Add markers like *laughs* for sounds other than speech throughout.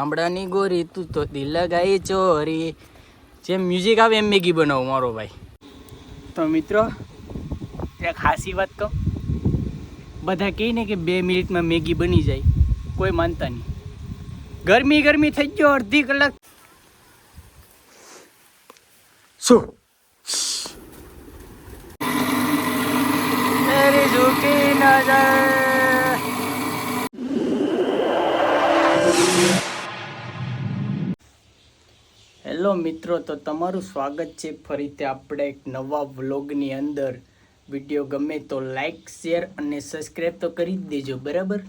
આંબળાની ગોરી તું તો દિલ લગાઈ ચોરી. જેમ મ્યુઝિક આવે એમ મેગી બનાવું મારો ભાઈ. તો મિત્રો એક ખાસી વાત કહું. બધા કહે ને કે બે મિનિટમાં મેગી બની જાય. કોઈ માનતા નહીં. ગરમી ગરમી થઈ ગયો અડધી કલાક. શું? નજર મિત્રો, તો તમારું સ્વાગત છે. ફરીથી આપણે એક નવા વ્લોગની અંદર. વીડિયો ગમે તો લાઈક શેર અને સબસ્ક્રાઈબ તો કરી જ દેજો, બરાબર?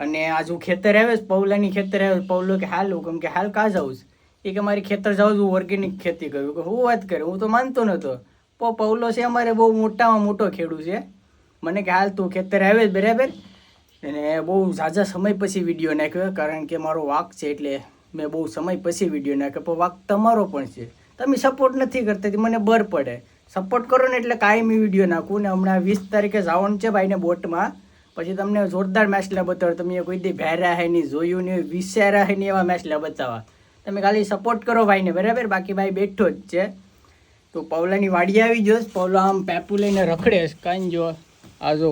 અને આજ હું ખેતર આવ્યો પૌલાની ખેતર આવ્યો પૌલો કે, હાલ, હું કેમ કે, હાલ કાં જાઉં છું? એ કે, મારી ખેતર જાઉં છું ઓર્ગેનિક ખેતી કરું. કે, હું વાત કરે? હું તો માનતો નહોતો પો, પૌલો છે, અમારે બહુ મોટામાં મોટો ખેડૂત છે. મને કે, હાલ તું ખેતર આવે જ, બરાબર? અને બહુ ઝાઝા સમય પછી વીડિયો નાખ્યો, કારણ કે મારો વાક છે એટલે મેં બહુ સમય પછી વીડિયો નાખ્યો, પણ વાક તમારો પણ છે. તમે સપોર્ટ નથી કરતા મને બર પડે. સપોર્ટ કરો ને એટલે કાયમી વીડિયો નાખું ને હમણાં વીસ તારીખે જવાનું છે ભાઈને બોટમાં. પછી તમને જોરદાર મેચલા બતાવો, તમે કોઈ દી ભેરા હે નહીં, જોયું નહીં, વિસેરા હે નહીં એવા મેચલા બતાવવા. તમે ખાલી સપોર્ટ કરો ભાઈને, બરાબર? બાકી ભાઈ બેઠો જ છે. તો પૌલાની વાડી આવી જોશ પૌલા આમ પેપુ લઈને રખડે, કાંઈ જો આ જો,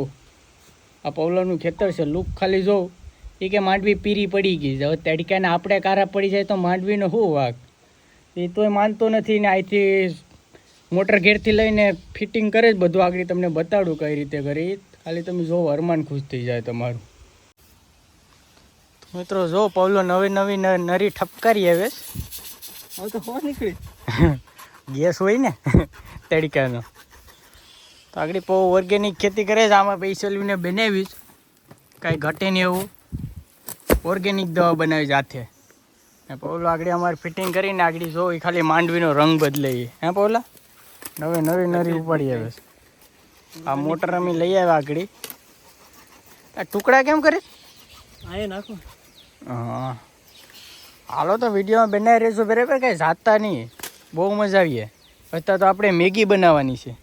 આ પૌલાનું ખેતર છે લુક ખાલી જોઉં એ કે માંડવી પીરી પડી ગઈ છે. હવે તડકાને આપણે કારા પડી જાય તો માંડવીનો શું વાક? એ તોય માનતો નથી ને અહીંથી મોટર ઘેરથી લઈને ફિટિંગ કરે જ બધું. આગળ તમને બતાડું કઈ રીતે કરી. ખાલી તમે જોવો, અરમાન ખુશ થઈ જાય તમારું. મિત્રો જો પૌલો નવી નવી નરી ઠપકારી આવે હવે તો હોશ નીકળી. ગેસ હોય ને *laughs* તડકાનો. તો આગળ પૌ ઓર્ગેનિક ખેતી કરે છે. આમાં પૈસા લઈને બનાવીશ. કાંઈ ઘટે નહીં એવું. ઓર્ગેનિક દવા બનાવી જાતે ને પૌલો આગળ અમારે ફિટિંગ કરીને આગળ જો એ ખાલી માંડવીનો રંગ બદલાઈએ. હે પૌલા? નવી નવી નરી ઉપાડી આવે આ મોટર અમે લઈ આવ્યા આગળ. આ ટુકડા કેમ કરે? આ નાખો. હા. હાલો તો વિડીયોમાં બનાવી રહેશો. બરાબર કાંઈ જાતા નહીં. બહુ મજા આવીએ. અત્યારે તો આપણે મેગી બનાવવાની છે.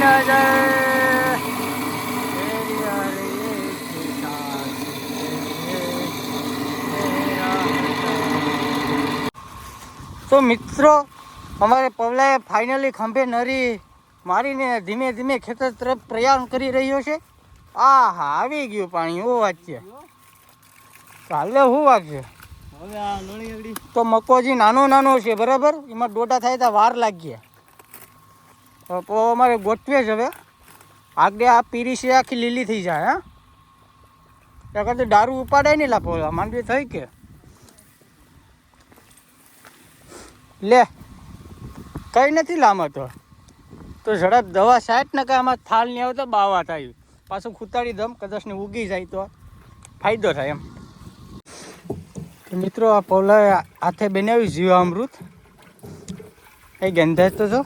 નજર તેરી યારી એકી સાથ તો મિત્રો અમારે પવલાએ ફાઇનલી ખંભે નરી મારીને ધીમે ધીમે ખેતર તરફ પ્રયાણ કરી રહ્યો છે. આ હા આવી ગયું પાણી ઓ વાત છે ચાલે શું વાત છે તો મકોજી નાનો નાનો છે બરાબર? એમાં ડોટા થાય તો વાર લાગીએ. તો અમારે ગોઠવે જ હવે. આગળ આ પીરી છે આખી લીલી થઈ જાય હા? ત્યાં કરતા દારૂ ઉપાડાય નહીં લાપો માંડવી થઈ કે? લે કંઈ નથી લાંબા તો. તો ઝડપ દવા સાઠ નકા આમાં થાલ નહીં આવતો બાવા થાય. પાછું ખૂતાડી દમ કદાચને ઉગી જાય તો. ફાયદો થાય એમ. તો મિત્રો આ પૌલા હાથે બનાવ્યું જીવામૃત. એ ગંધાજ તો છો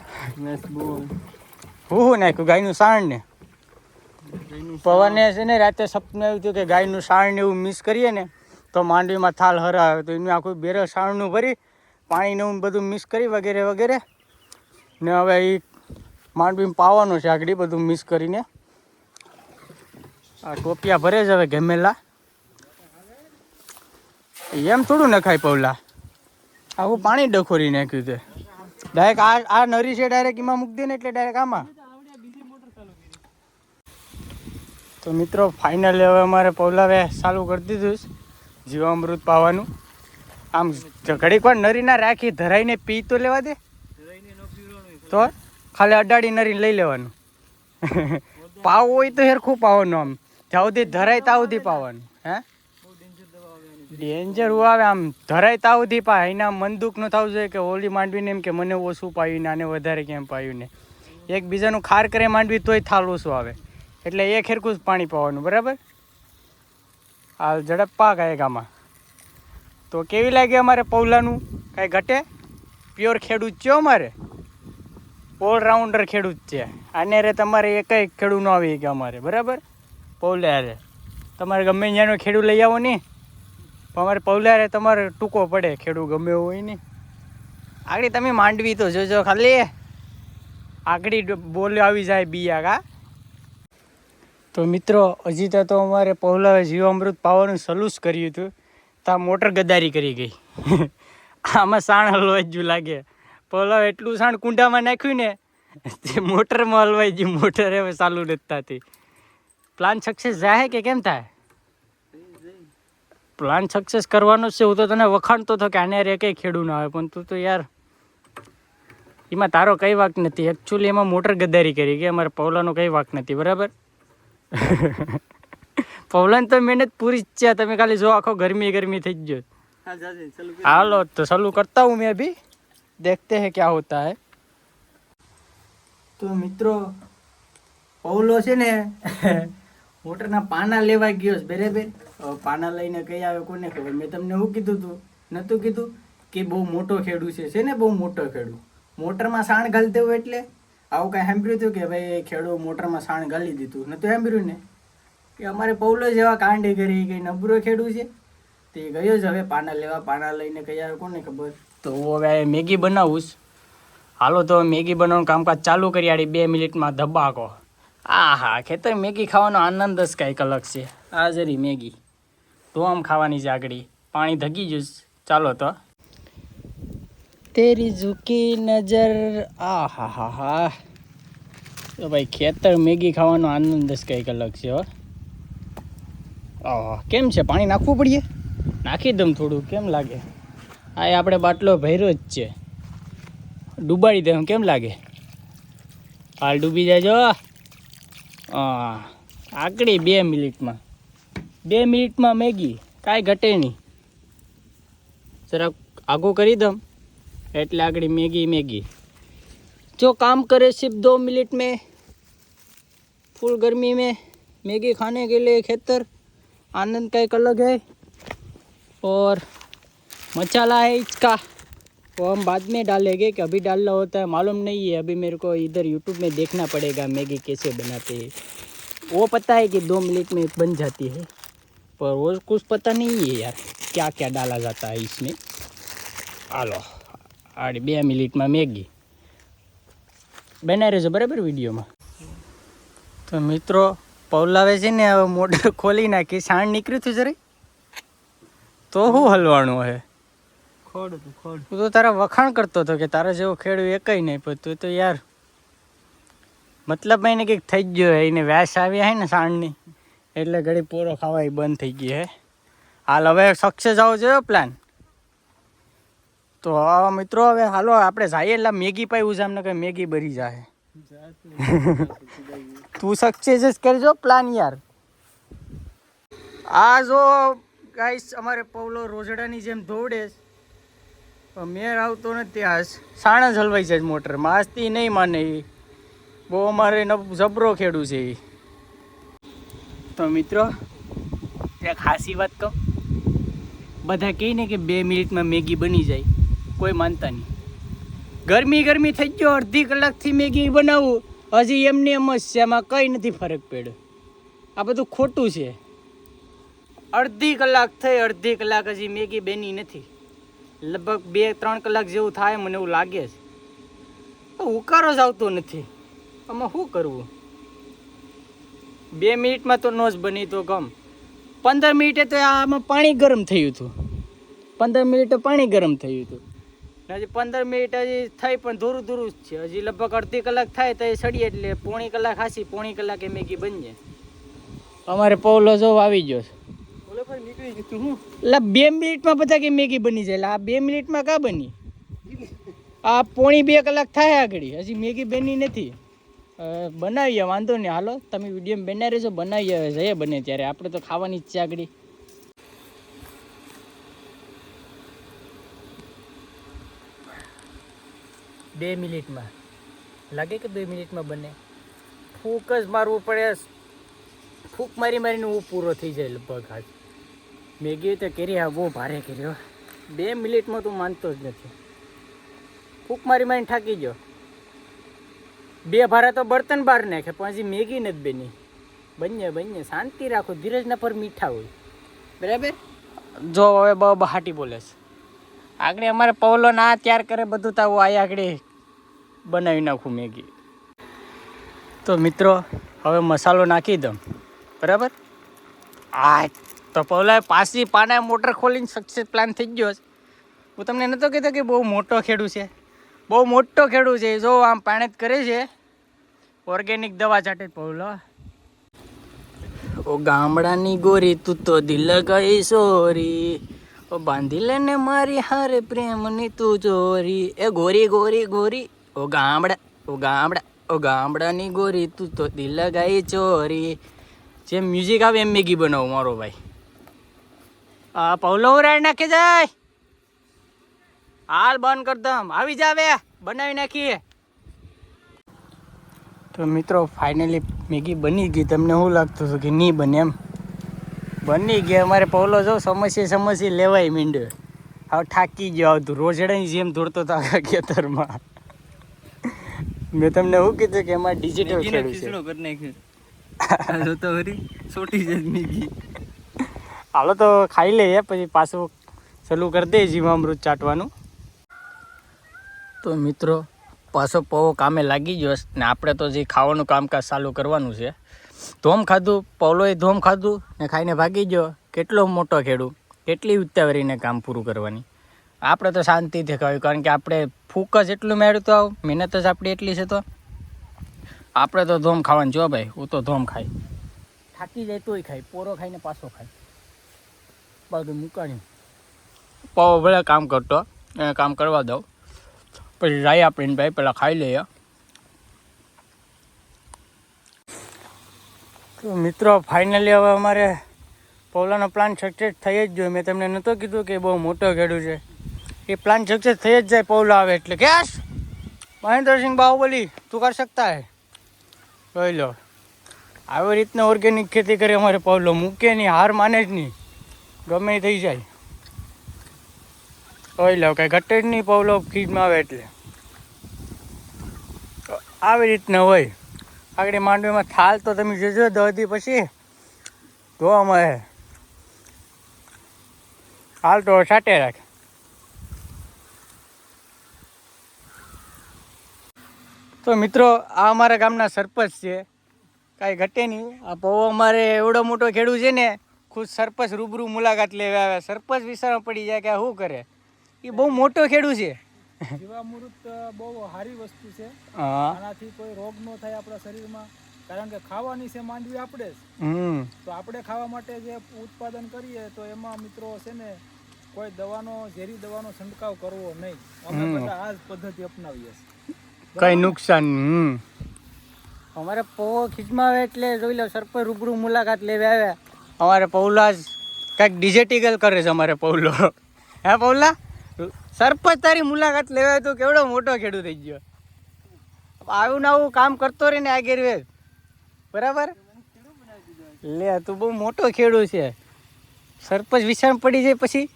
હું હું નાખ્યું? ગાયનું સાણ ને? પવને છે ને રાતે સપનું આવ્યું હતું કે ગાયનું સાણ ને એવું મિસ કરીએ ને તો માંડવીમાં થાલ હરાવે. તો એનું આખું બેરલ સાણનું ભરી પાણીને બધું મિક્સ કરી વગેરે વગેરે. ને હવે એ માંડવીમાં પાવાનું છે આગળ બધું મિક્સ કરીને. આ ટોપિયા ભરે જ હવે ગમેલા એમ થોડું નખાય પૌલા આવું પાણી ડખોરી નાખ્યું છે. ડાયરેક્ટ આ આ નરી છે ડાયરેક્ટ એમાં મૂકી દે એટલે ડાયરેક્ટ આમાં. તો મિત્રો ફાઇનલ હવે અમારે પવલાવે ચાલુ કરી દીધું જીવામૃત પાવાનું. આમ ઘડીક વાર નરી ના રાખી, ધરાઈને પી તો લેવા દે. તો ખાલી અડાડી નરી લઈ લેવાનું. *laughs* પાવ હોય તો હેરખું પાવાનું આમ. જ્યાં સુધી ધરાય ત્યાં પાવાનું, હે? ડેન્જર હું આવે આમ. ધરાય ત્યાં સુધી પા. એના મન દુઃખ ન થવું જોઈએ કે હોલી માંડવીને એમ કે મને ઓછું પાયું ને આને વધારે કેમ પાયું ને. એકબીજાનું ખાર કરે માંડવી તોય થાલ ઓછું આવે? એટલે એક હેરખું જ પાણી પાવાનું, બરાબર? હાલ ઝડપ પાક આવે ગામાં તો કેવી લાગે અમારે પૌલાનું? કાંઈ ઘટે? પ્યોર ખેડૂત છે અમારે? ઓલરાઉન્ડર ખેડૂત છે. આને રે તમારે એકય ખેડૂત ન આવી કે અમારે, બરાબર? પૌલે તમારે ગમે ત્યાંનો ખેડૂત લઈ આવો નહીં પણ અમારે પૌલારે તમારે ટૂંકો પડે ખેડૂત ગમે હોય નહીં આગળ તમે માંડવી તો જોજો ખાલી. આગળ બોલ્યો આવી જાય બિયા કા તો મિત્રો, હજી તો અમારે પૌલાએ જીવામૃત પાવાનું સલુસ કર્યું હતું. તો મોટર ગદારી કરી ગઈ. આમાં સાણ હલવાઈ જ લાગે. પૌલાએ એટલું સાણ કુંડામાં નાખ્યું ને, તે મોટરમાં હલવાઈ ગયું. મોટર હવે ચાલુ નથી થતી. પ્લાન સક્સેસ જાય કે કેમ થાય? પ્લાન સક્સેસ કરવાનો છે. હું તો તને વખાણતો હતો કે આને રે કંઈ ખેડૂ ના આવે પણ તું તો યાર, એમાં તારો કંઈ વાક નથી. એકચ્યુઅલી એમાં મોટર ગદ્દારી કરી કે અમારે પૌલાનો કંઈ વાક નથી. બરાબર? પૌલાને તો મહેનત પૂરી જ છે તમે ખાલી જો આખો ગરમી ગરમી થઈ જ ગયો હા જાજે ચાલુ કર હાલો તો ચાલુ કરતા હું मैं अभी देखते हैं क्या होता है તો મિત્રો પૌલો છે ને *laughs* મોટરના પાના લેવા ગયો છે બરાબર હવે પાના લઈને કઈ આવે કોને ખબર મેં તમને શું કીધું હતું નહોતું કીધું કે બહુ મોટો ખેડૂ છે છે ને બહુ મોટો ખેડૂ મોટરમાં સાણ ઘાલતે હોય એટલે આવું કાંઈ સાંભળ્યું હતું કે ભાઈ ખેડૂ મોટરમાં સાણ ઘાલી દીધું નહોતું સાંભળ્યું ને કે અમારે પૌલો જેવા કાંડી કરી કે નબરો ખેડૂ છે. તે ગયો જ હવે પાના લેવા પાના લઈને કયા કોને ખબર? તો હવે મેગી બનાવું. હાલો તો મેગી બનાવવાનું કામકાજ ચાલુ કરી આડી બે મિનિટમાં ધબાકો. આ હા ખેતર મેગી ખાવાનો આનંદ જ કંઈક અલગ છે. આ જરી મેગી. તો આમ ખાવાની જાગડી આગળ પાણી ધગી જઈશ ચાલો તો. તેરી ઝૂકી નજર. આ હા હા હા તો ભાઈ ખેતર મેગી ખાવાનો આનંદ જ કંઈક અલગ છે હો. કેમ છે પાણી નાખવું પડીએ નાખી દઉં થોડું કેમ લાગે આ એ આપણે બાટલો ભર્યો જ છે ડૂબાડી દઉં કેમ લાગે હાલ ડૂબી જાજો હા આકડી બે મિનિટમાં બે મિનિટમાં મેગી કાંઈ ઘટે નહીં જરાક આગું કરી દઉં એટલે આગળ મેગી મેગી जो काम करे सिर्फ दो मिनट में फुल गर्मी में मैगी खाने के लिए खेतर आनंद का एक अलग है और मसाला है इसका वो हम बाद में डालेंगे कि अभी डालना होता है मालूम नहीं है अभी मेरे को इधर यूट्यूब में देखना पड़ेगा मैगी कैसे बनाते हैं वो पता है कि दो मिनट में बन जाती है पर वो कुछ पता नहीं है यार क्या क्या डाला जाता है इसमें હાલો આડી બે મિનિટમાં મેગી બનાવી રહેજો બરાબર વિડીયોમાં તો મિત્રો પૌલાવે છે ને હવે મોટર ખોલી નાખી સાણ નીકળ્યું હતું જરી? તો શું હલવાનું હે? ખોડ હતું ખોડ. હું તો તારા વખાણ કરતો હતો કે તારા જેવો ખેડૂત એકય નહીં પણ તું તો યાર મતલબ એને કંઈક થઈ જ ગયો હે એને વ્યાસ આવી હે ને સાણની એટલે ઘડી પોરો ખાવાય બંધ થઈ ગઈ હે. હાલ હવે સક્સેસ આવો જોયો પ્લાન તો મિત્રો હવે હાલો આપણે જઈએ એટલે મેગી પાઈ ઉજામને કે મેગી બરી જાય *laughs* તું સક્સેસ જ કરજો પ્લાન યાર. આ જો ગાઈસ અમારે પૌલો રોજડાની જેમ દોડે. પણ મેર આવતો નથી, આ સાણ હલવાઈ જાય મોટર માસતી નહીં માને એ. બહુ અમારે જબરો ખેડું છે એ. તો મિત્રો, એક ખાસી વાત કહું. બધા કહે ને કે બે મિનિટમાં મેગી બની જાય. કોઈ માનતા નહીં. ગરમી ગરમી થઈ ગયો, અડધી કલાકથી મેગી બનાવું. હજી એમને એમ જ એમાં કંઈ નથી ફરક પડ્યો. આ બધું ખોટું છે. અડધી કલાક થઈ, અડધી કલાક હજી મેગી બની નથી. લગભગ બે, ત્રણ કલાક જેવું થાય મને એવું લાગે છે. ઉકારો જ આવતો નથી. આમાં શું કરવું? બે મિનિટમાં તો નો જ બની તો ગમ. પંદર મિનિટે તો આમાં પાણી ગરમ થયું હતું. પંદર મિનિટે પાણી ગરમ થયું હતું. હજી પંદર મિનિટ હજી થઈ પણ ધૂરું ધૂરું જ છે. હજી લગભગ અડધી કલાક થાય તો એ સડીએ એટલે પોણી કલાક હાસી પોણી કલાકે મેગી બની જાય. અમારે પૌલો જો આવી ગયો છે. બે મિનિટમાં બધા કે મેગી બની જાય. એટલે આ બે મિનિટમાં કા બની? આ પોણી બે કલાક થાય આગળ. હજી મેગી બની નથી. બનાવીએ વાંધો નહીં. હાલો તમે વીડિયો બનાવી રહેશો બનાવીએ જઈએ બને ત્યારે. આપણે તો ખાવાની જ છે આગળ. બે મિનિટમાં. લાગે કે બે મિનિટમાં બને? ફૂક જ મારવું પડે. ફૂક મારી મારીને હું પૂરો થઈ જાય લગભગ આજ. મેગી તો કેરી, આ બહુ ભારે કર્યો બે મિનિટમાં તું માનતો જ નથી. ફૂક મારી મારીને થાકી ગયો. બે ભારા તો બર્તન બહાર નાખે, પણ હજી મેગી નથી બની. બને બને શાંતિ રાખો, ધીરજના પર મીઠા હોય. બરાબર? જો હવે બહુ બહાટી બોલે છે. આગળ અમારે પૌલો ના ત્યાર કરે, બધું તો આવું આગળ. બનાવી નાખું મેગી. તો મિત્રો, હવે મસાલો નાખી દઉં. બરાબર? આ તો પૌલા પાછી પાના મોટર ખોલીને સક્સેસ પ્લાન થઈ ગયો છે. હું તમને નહોતો કહેતો કે બહુ મોટો ખેડૂત છે. બહુ મોટો ખેડૂત છે. જો આમ પાણી જ કરે છે. ઓર્ગેનિક દવા જ પૌલા ઓ ગામડાની ગોરી, તું તો દિલ ગઈ સોરી. ઓ બાંધી લે ને મારી હારે પ્રેમની તું ચોરી. એ ગોરી ગોરી ગોરી. ઓ ગામડા ઓ ગામડા ઓ ગામડાની ગોરી તું તો દિલ ગઈ ચોરી. જેમ મ્યુઝિક આવે એમ મેગી બનાવું મારો ભાઈ. આ પૌલો રાડ નાખી જાય. હાલ બંધ કર દમ. આવી જાવે બનાવી નાખીએ. તો મિત્રો ફાઇનલી મેગી બની ગઈ. તમને શું લાગતું હતું કે નહીં બને એમ? બની ગઈ. અમારે પૌલો જો સમસ્યા સમસ્યા લેવાય મીંડ્યો હવે થાકી ગયો. આવતું રોજડાની જેમ દોડતો હતો આખા ખેતરમાં. મેં તમને એવું કીધું કે એમાં ડિજિટલ ખેડૂત છે. હાલો તો હરી સોટી જાય મેગી. હાલો તો ખાઈ લઈએ પછી પાછું ચાલુ કરી દઈએ જીવામૃત ચાટવાનું. તો મિત્રો પાછો પૌવો કામે લાગી ગયો ને આપણે તો જે ખાવાનું કામકાજ ચાલુ કરવાનું છે. ધોમ ખાધું પૌલોએ ધોમ ખાધું ને ખાઈને ભાગી ગયો. કેટલો મોટો ખેડૂ કેટલી ઉતાવળીને કામ પૂરું કરવાની? આપણે તો શાંતિથી ખાવ્યું કારણ કે આપણે ફૂક જ એટલું મેળવ્યું તો મહેનત જ આપણી એટલી છે તો. આપણે તો ધોમ ખાવાનું, જો ભાઈ, હું તો ધોમ ખાઈ. થાકી જાય તોય ખાય પોરો ખાઈને પાછો ખાય બધું મુકાણી પાવો ભલે કામ કરતો એને કામ કરવા દઉં. પછી રાઈ આપણે ભાઈ, પેલા ખાઈ લઈએ. તો મિત્રો ફાઇનલી હવે અમારે પૌલાનો પ્લાન સક્સેસ થઈ જ ગયો. મેં તમને નહોતો કીધું કે બહુ મોટો ખેડૂત છે. એ પ્લાન સક્સેસ થઈ જ જાય પૌલા આવે એટલે. કેશ? મહેન્દ્રસિંહ બાહુબલી, તું કરી શકતા હે? જોઈ લો. આવી રીતના ઓર્ગેનિક ખેતી કરી અમારે પૌલો મૂકે નહીં, હાર માને જ નહીં. ગમે થઈ જાય. જોઈ લો, કાંઈ ઘટે જ નહીં પૌલો ખીજમાં આવે એટલે. આવી રીતના હોય. આગળ માંડવીમાં થાલ તો તમે જોજો દહદી પછી. જોવા મળે હાલ તો સાટે રાખ. તો મિત્રો આ અમારા ગામના સરપંચ છે. કાંઈ ઘટે નહીં. આ બહુ અમારે એવડો મોટો ખેડૂત છે ને ખુદ સરપંચ રૂબરૂ મુલાકાત લેવા આવે સરપંચ વિચારમાં પડી જાય કે શું કરે? એ બહુ મોટો ખેડૂત છે. જીવામૃત બહુ સારી વસ્તુ છે. આનાથી કોઈ રોગ ન થાય આપણા શરીરમાં. કારણ કે ખાવાની છે માંડવી આપણે તો આપણે ખાવા માટે જે ઉત્પાદન કરીએ તો એમાં મિત્રો છે ને કોઈ દવાનો ઝેરી દવાનો છંટકાવ કરવો નહીં. અમે બધા આ જ પદ્ધતિ અપનાવીએ છીએ. કઈ નુકસાન હમ. અમારે પૌવો ખીચમાવે એટલે જોઈ લો સરપંચ રૂબરૂ મુલાકાત લેવા આવ્યા. અમારે પૌલા જ કાંઈક ડિજેટિકલ કરે છે અમારે પૌલો. હે પૌલા? સરપંચ તારી મુલાકાત લેવા તો કેવડો મોટો ખેડૂત થઈ ગયો. આવું ને આવું કામ કરતો રહીને ને આગળ બરાબર? લે તું બહુ મોટો ખેડૂત છે. સરપંચ વિશાળ પડી જાય પછી.